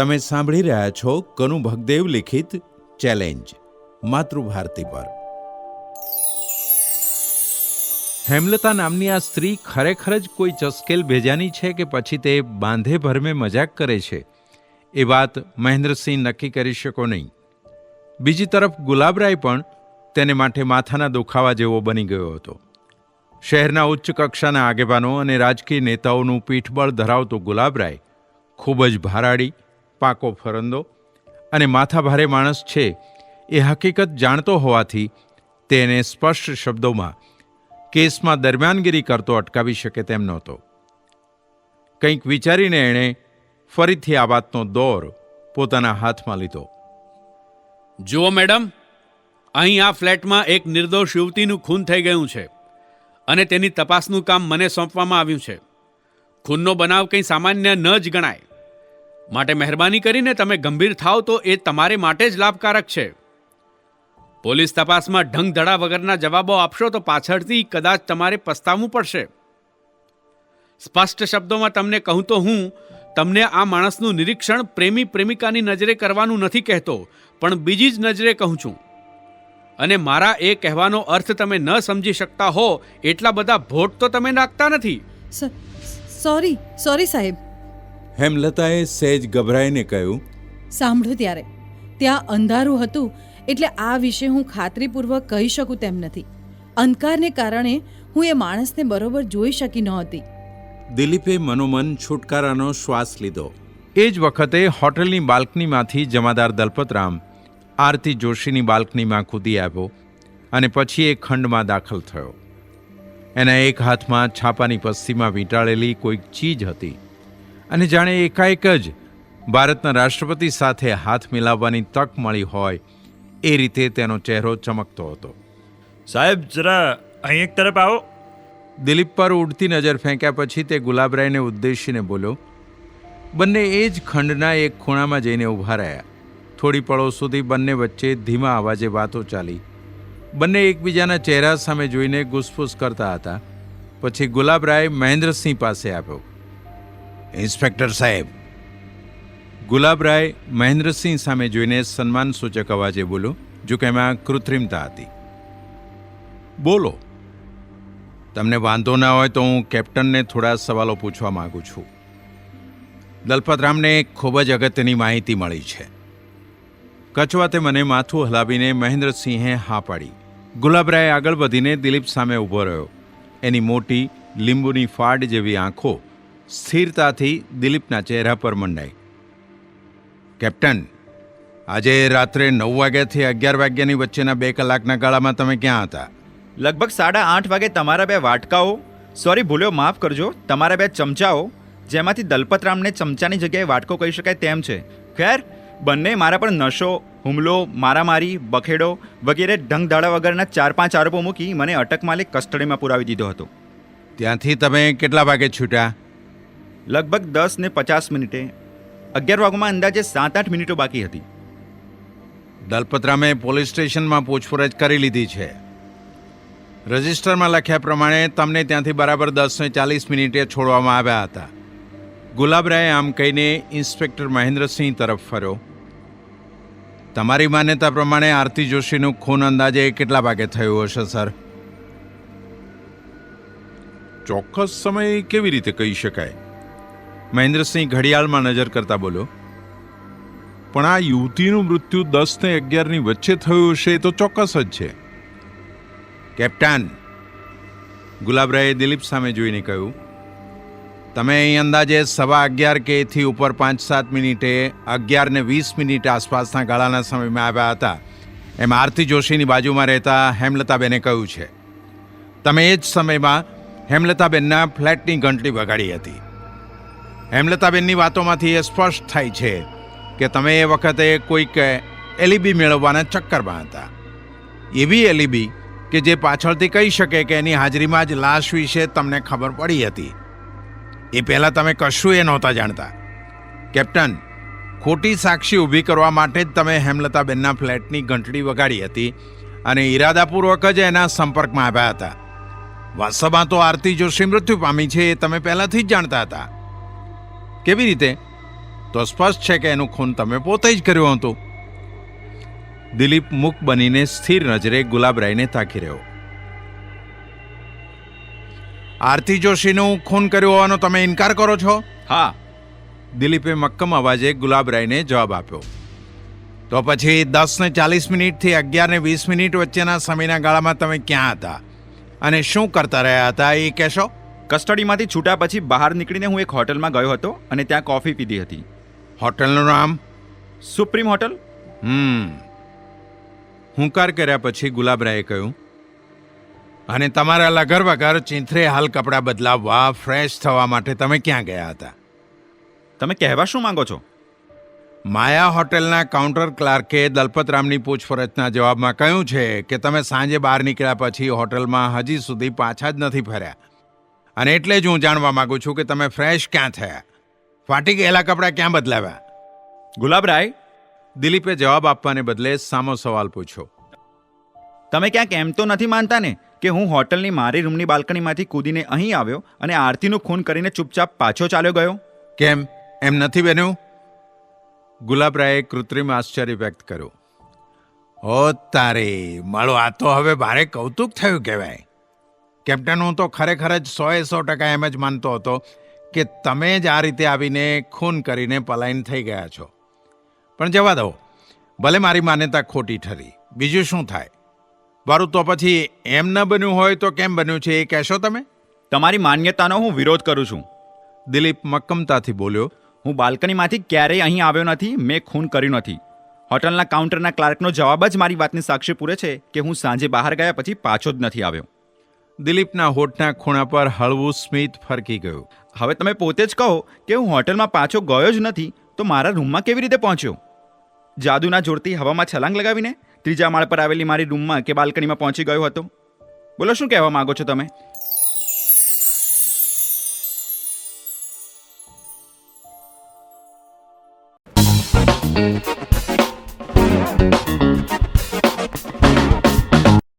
તમે સાંભળી રહ્યા છો કનુ ભગદેવ લિખિત ચેલેન્જ, માતૃભારતી પર. હેમલતા નામની આ સ્ત્રી ખરેખર જ કોઈ ચસ્કેલ ભેજાની છે કે પછી તે બાંધે ભરમે મજાક કરે છે? એ વાત મહેન્દ્રસિંહ નક્કી કરી શકો નહીં. બીજી તરફ ગુલાબરાય પણ તેને માટે માથાના દુખાવા જેવો બની ગયો હતો. શહેરના ઉચ્ચ કક્ષાના આગેવાનો અને રાજકીય નેતાઓનું પીઠબળ ધરાવતો ગુલાબરાય ખૂબ જ ભારાડી પાકો ફરંદો અને માથાભારે માણસ છે, એ હકીકત જાણતો હોવાથી તેને સ્પષ્ટ શબ્દોમાં કેસમાં દરમિયાનગીરી કરતો અટકાવી શકે તેમ નહોતો. કંઈક વિચારીને એણે ફરીથી આ વાતનો દોર પોતાના હાથમાં લીધો. જુઓ મેડમ, અહીં આ ફ્લેટમાં એક નિર્દોષ યુવતીનું ખૂન થઈ ગયું છે અને તેની તપાસનું કામ મને સોંપવામાં આવ્યું છે. ખૂનનો બનાવ કંઈ સામાન્ય ન જ ગણાય. માટે મહેરબાની કરીને તમે ગંભીર થાવ તો એ તમારે માટે જ લાભકારક છે. પોલીસ તપાસમાં ઢંગ ધડા વગરના જવાબો આપશો તો પાછળથી કદાચ તમારે પસ્તાવવું પડશે. સ્પષ્ટ શબ્દોમાં તમને કહું તો હું, તમને આ માણસનું નિરીક્ષણ પ્રેમી પ્રેમિકાની નજરે કરવાનું નથી કહેતો, પણ બીજી જ નજરે કહું છું. અને મારા એ કહેવાનો અર્થ તમે ન સમજી શકતા હો, એટલા બધા ભોટ તો તમે નાખતા નથી. સોરી સોરી સાહેબ. હેમલતાએ સહેજ ગભરાઈને કહ્યું સાંભળો ત્યારે. ત્યાં અંધારું હતું એટલે આ વિશે હું ખાતરીપૂર્વક કહી શકું તેમ નથી. અંધકારને કારણે હું એ માણસને બરોબર જોઈ શકી નહોતી. દિલીપે મનોમન છુટકારાનો શ્વાસ લીધો. એ જ વખતે હોટલની બાલ્કનીમાંથી જમાદાર દલપતરામ આરતી જોશીની બાલ્કનીમાં કૂદી આવ્યો અને પછી એ ખંડમાં દાખલ થયો. એના એક હાથમાં છાપાની પસ્તીમાં વીંટાળેલી કોઈક ચીજ હતી. અને જાણે એકાએક જ ભારતના રાષ્ટ્રપતિ સાથે હાથ મિલાવવાની તક મળી હોય એ રીતે તેનો ચહેરો ચમકતો હતો. સાહેબ જરા અહીં એક તરફ આવો. દિલીપ પર ઉડતી નજર ફેંક્યા પછી તે ગુલાબરાયને ઉદ્દેશીને બોલ્યો બંને એ જ ખંડના એક ખૂણામાં જઈને ઊભા રહ્યા. થોડી પળો સુધી બંને વચ્ચે ધીમા અવાજે વાતો ચાલી. બંને એકબીજાના ચહેરા સામે જોઈને ગુસફુસ કરતા હતા. પછી ગુલાબરાય મહેન્દ્રસિંહ પાસે આવ્યો. ઇન્સ્પેક્ટર સાહેબ. ગુલાબરાય મહેન્દ્રસિંહ સામે જોઈને સન્માનસૂચક અવાજે બોલ્યો જો કે એમાં કૃત્રિમતા હતી. બોલો. તમને વાંધો ના હોય તો હું કેપ્ટનને થોડા સવાલો પૂછવા માંગુ છું. દલપતરામને ખૂબ જ અગત્યની માહિતી મળી છે. કચવાતે મને માથું હલાવીને મહેન્દ્રસિંહે હા પાડી. ગુલાબરાય આગળ વધીને દિલીપ સામે ઊભો રહ્યો. એની મોટી, લીંબુની ફાડ જેવી આંખો સ્થિરતાથી દિલીપના ચહેરા પર મંડાઈ. કેપ્ટન આજે રાત્રે નવ વાગ્યાથી અગિયાર વાગ્યાની વચ્ચેના બે કલાકના ગાળામાં તમે ક્યાં હતા? લગભગ સાડા આઠ વાગે તમારા બે વાટકાઓ સોરી ભૂલ્યો માફ કરજો તમારા બે ચમચાઓ જેમાંથી દલપતરામને ચમચાની જગ્યાએ વાટકો કહી શકાય તેમ છે. ખેર બંને મારા પર નશો હુમલો મારામારી બખેડો વગેરે ઢંગધાડા વગરના ચાર પાંચ આરોપો મૂકી મને અટક માલિક કસ્ટડીમાં પુરાવી દીધો હતો. ત્યાંથી તમે કેટલા વાગે છૂટ્યા? લગભગ દસ ને પચાસ મિનિટે અગિયાર વાગમાં અંદાજે સાત આઠ મિનિટો બાકી હતી. દલપતરામે પોલીસ સ્ટેશનમાં પૂછપરછ કરી લીધી છે. રજિસ્ટરમાં લખ્યા પ્રમાણે તમને ત્યાંથી બરાબર દસ ને ચાલીસ મિનિટે છોડવામાં આવ્યા હતા. ગુલાબરાય આમ કહીને ઇન્સ્પેક્ટર મહેન્દ્રસિંહ તરફ ફર્યો. તમારી માન્યતા પ્રમાણે આરતી જોશીનું ખૂન અંદાજે કેટલા વાગે થયું હશે સર? ચોક્કસ સમય કેવી રીતે કહી શકાય? મહેન્દ્રસિંહ ઘડિયાળમાં નજર કરતા બોલ્યો, પણ આ યુવતીનું મૃત્યુ દસ ને અગિયારની વચ્ચે થયું હશે તો ચોક્કસ જ છે. કેપ્ટન, ગુલાબરાયે દિલીપ સામે જોઈને કહ્યું, તમે અહીં અંદાજે સવા અગિયાર કે એથી ઉપર પાંચ સાત મિનિટે અગિયાર ને વીસ મિનિટ આસપાસના ગાળાના સમયમાં આવ્યા હતા. એમ આરતી જોશીની બાજુમાં રહેતા હેમલતાબેને કહ્યું છે, તમે એ જ સમયમાં હેમલતાબેનના ફ્લેટની ઘંટડી વગાડી હતી. હેમલતાબેનની વાતોમાંથી એ સ્પષ્ટ થાય છે કે તમે એ વખતે કોઈક એલિબી મેળવવાના ચક્કરમાં હતા. એવી એલિબી કે જે પાછળથી કહી શકે કે એની હાજરીમાં જ લાશ વિશે તમને ખબર પડી હતી. એ પહેલાં તમે કશું એ નહોતા જાણતા. કેપ્ટન, ખોટી સાક્ષી ઊભી કરવા માટે જ તમે હેમલતાબેનના ફ્લેટની ઘંટડી વગાડી હતી અને ઈરાદાપૂર્વક જ એના સંપર્કમાં આવ્યા હતા. વાસ્તવમાં તો આરતી જોશી મૃત્યુ પામી છે એ તમે પહેલાંથી જ જાણતા હતા. કેવી રીતે? તો સ્પષ્ટ છે કે એનું ખૂન તમે પોતે જ કર્યું હતું. દિલીપ મુખ બનીને સ્થિર નજરે ગુલાબરાયને તાકી રહ્યો. આરતી જોશીનું ખૂન કર્યું હોવાનો તમે ઇનકાર કરો છો? હા. દિલીપે મક્કમ અવાજે ગુલાબરાયને જવાબ આપ્યો. તો પછી દસ ને ચાલીસ મિનિટથી અગિયાર ને વીસ મિનિટ વચ્ચેના સમયના ગાળામાં તમે ક્યાં હતા? અને શું કરતા રહ્યા હતા એ કહેશો? કસ્ટડીમાંથી છૂટ્યા પછી બહાર નીકળીને હું એક હોટલમાં ગયો હતો અને ત્યાં કોફી પીધી હતી. હોટલનું નામ? Supreme hotel? હમ. હુંકાર કર્યા પછી ગુલાબરાયે કહ્યું અને તમારા લગર વગર ચીંથરે હાલ કપડાં બદલાવવા ફ્રેશ થવા માટે તમે ક્યાં ગયા હતા? તમે કહેવા શું માંગો છો? માયા હોટેલના કાઉન્ટર ક્લાર્કે દલપતરામની પૂછપરછના જવાબમાં કહ્યું છે કે તમે સાંજે બહાર નીકળ્યા પછી હોટલમાં હજી સુધી પાછા જ નથી ફર્યા. અને એટલે જ હું જાણવા માંગુ છું કે તમે ફ્રેશ ક્યાં થયા? ફાટી ગયેલા કપડાં ક્યાં બદલાવ્યા? ગુલાબરાય દિલીપે જવાબ આપવાને બદલે સામો સવાલ પૂછ્યો. તમે ક્યાંક એમ તો નથી માનતા ને કે હું હોટલની મારી રૂમની બાલ્કનીમાંથી કૂદીને અહીં આવ્યો અને આરતીનું ખૂન કરીને ચૂપચાપ પાછો ચાલ્યો ગયો? કેમ? એમ નથી બન્યું? ગુલાબરાયે કૃત્રિમ આશ્ચર્ય વ્યક્ત કર્યું. ઓ તારે માળો આ તો હવે ભારે કૌતુક થયું કહેવાય. કેપ્ટન હું તો ખરેખર જ સોએ સો ટકા એમ જ માનતો હતો કે તમે જ આ રીતે આવીને ખૂન કરીને પલાયન થઈ ગયા છો. પણ જવા દો ભલે મારી માન્યતા ખોટી ઠરી બીજું શું થાય? મારું તો પછી એમ ન બન્યું હોય તો કેમ બન્યું છે એ કહેશો તમે? તમારી માન્યતાનો હું વિરોધ કરું છું. દિલીપ મક્કમતાથી બોલ્યો હું બાલ્કનીમાંથી ક્યારેય અહીં આવ્યો નથી મેં ખૂન કર્યું નથી. હોટલના કાઉન્ટરના ક્લાર્કનો જવાબ જ મારી વાતની સાક્ષી પૂરે છે કે હું સાંજે બહાર ગયા પછી પાછો જ નથી આવ્યો. દિલીપના હોઠના ખૂણા પર હળવું સ્મિત ફરકી ગયું. હવે તમે પોતે જ કહો કે હું હોટલમાં પાછો ગયો જ નથી, તો મારા રૂમમાં કેવી રીતે પહોંચ્યો? જાદુના જોડતી હવામાં છલાંગ લગાવીને ત્રીજા માળ પર આવેલી મારી રૂમમાં કે બાલ્કનીમાં પહોંચી ગયો હતો? બોલો, શું કહેવા માંગો છો તમે?